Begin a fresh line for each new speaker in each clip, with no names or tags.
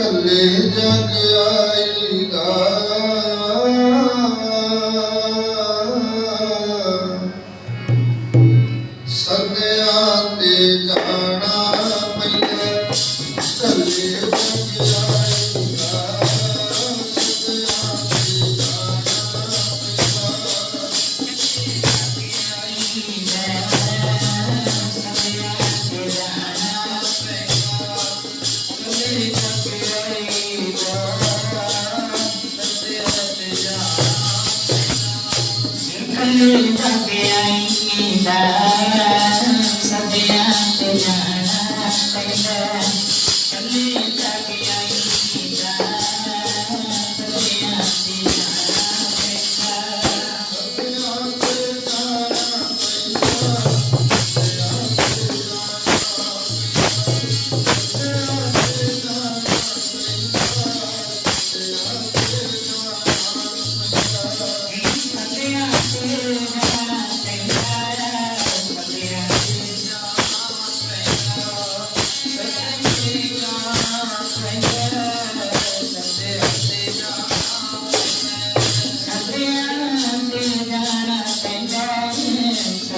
ਕੱਲੇ ਜਗ ਆਈਦਾ। ਸਦਿਆਂ るわけありえない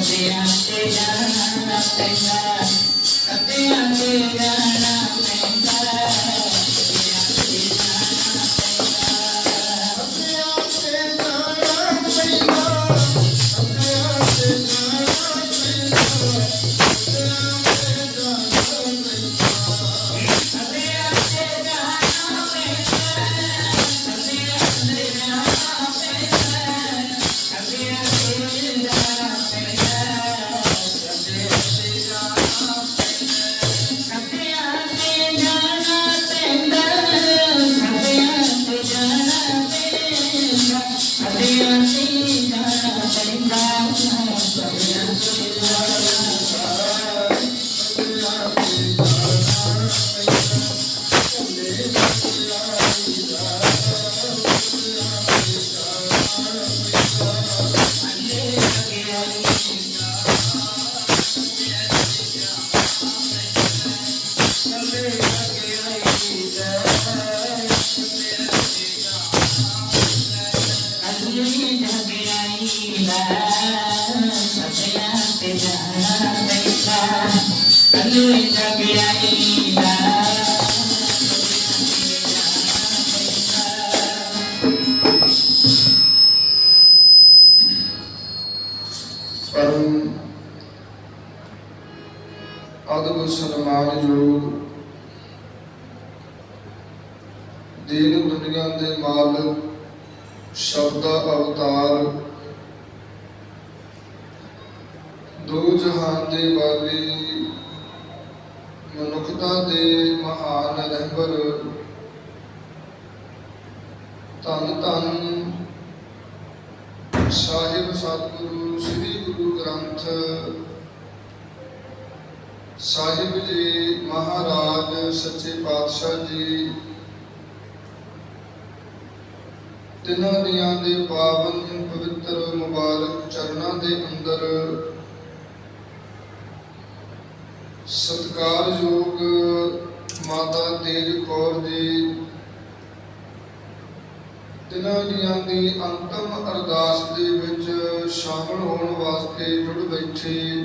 Thank you. ਅਦਬ ਸਨਮਾਨਯੋਗ ਦੀਨ ਦੁਨੀਆ ਦੇ ਮਾਲਕ ਸ਼ਬਦ ਅਵਤਾਰ ਦੋ ਜਹਾਨ ਦੇ ਵਾਲੀ ਮਨੁੱਖਤਾ ਦੇ ਮਹਾਨ ਰਹਿਬਰ। ਧੰਨ ਧੰਨ ਸਾਹਿਬ ਸਤਿਗੁਰੂ, ਸ੍ਰੀ ਗੁਰੂ ਗ੍ਰੰਥ ਸਾਹਿਬ ਜੀ ਮਹਾਰਾਜ, ਸੱਚੇ ਪਾਤਸ਼ਾਹ ਜੀ। ਤਿੰਨਾਂ ਦੀਆਂ ਦੇ ਪਾਵਨ ਪਵਿੱਤਰ ਮੁਬਾਰਕ ਚਰਨਾਂ ਦੇ ਅੰਦਰ ਸਤਿਕਾਰਯੋਗ ਮਾਤਾ ਤੇਜ ਕੌਰ ਜੀ, ਤਿੰਨਾਂ ਜੀਆਂ ਦੀ ਅੰਤਮ ਅਰਦਾਸ ਦੇ ਵਿੱਚ ਸ਼ਾਮਲ ਹੋਣ ਵਾਸਤੇ ਜੁੜ ਬੈਠੇ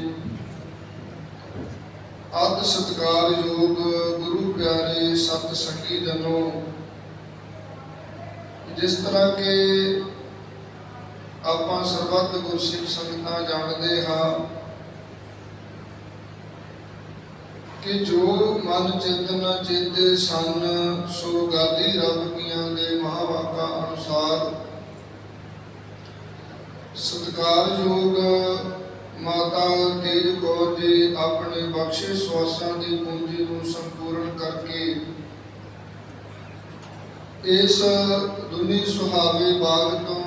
ਅਤ ਸਤਿਕਾਰਯੋਗ ਗੁਰੂ ਪਿਆਰੇ ਸਤ ਸੰਗੀ ਜਨੋ, ਜਿਸ ਤਰ੍ਹਾਂ ਕਿ ਆਪਾਂ ਸਰਬੱਤ ਗੁਰਸਿੱਖ ਸੰਗਤਾਂ ਜਾਣਦੇ ਹਾਂ ਕਿ ਜੋ ਮਨ ਚੇਤਨਾ ਚੇਤੇ ਸਨ, ਸੋ ਗਾਦੀ ਰੱਬ ਕੀਆਂ ਦੇ ਮਹਾਵਾਕਾ ਅਨੁਸਾਰ। ਸਤਿਕਾਰਯੋਗ ਮਾਤਾ ਤੇਜ ਕੌਰ ਜੀ, ਆਪਣੇ ਬਖਸ਼ੇ ਸਵਾਸਾਂ ਦੀ ਪੂੰਜੀ ਨੂੰ ਸੰਪੂਰਨ ਕਰਕੇ ਇਸ ਦੁਨੀ ਸੁਹਾਵੇ ਬਾਗ ਤੋਂ